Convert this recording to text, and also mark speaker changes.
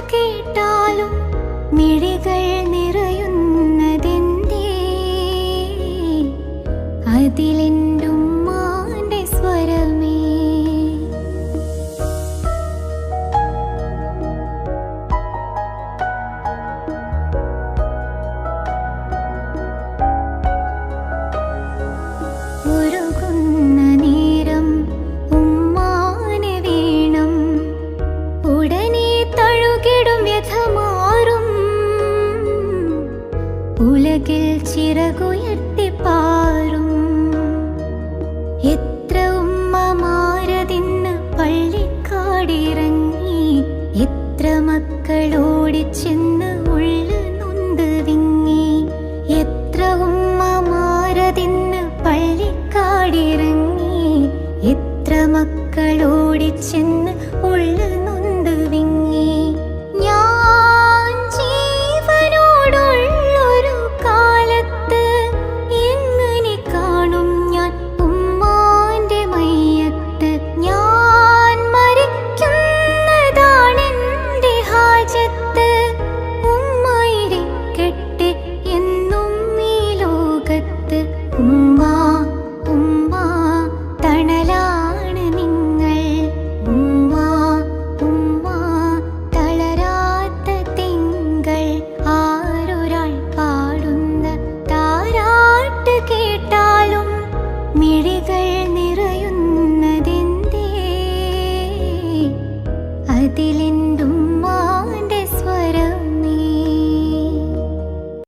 Speaker 1: കേട്ടാലും മിഴികൾ നിറയുന്നതെന്തേ? അതിലെന്തുമ്മാന്റെ ഉലകിൽ ചിറകുയർത്തി പാറും എത്ര ഉമ്മമാരതിന്ന് പള്ളിക്കാടിറങ്ങി എത്ര മക്കളോടി ചെന്ന് ഉള്ള നൊന്ത് വിങ്ങി. എത്ര ഉമ്മമാരതിന്ന് പള്ളിക്കാടിറങ്ങി എത്ര മക്കളോടി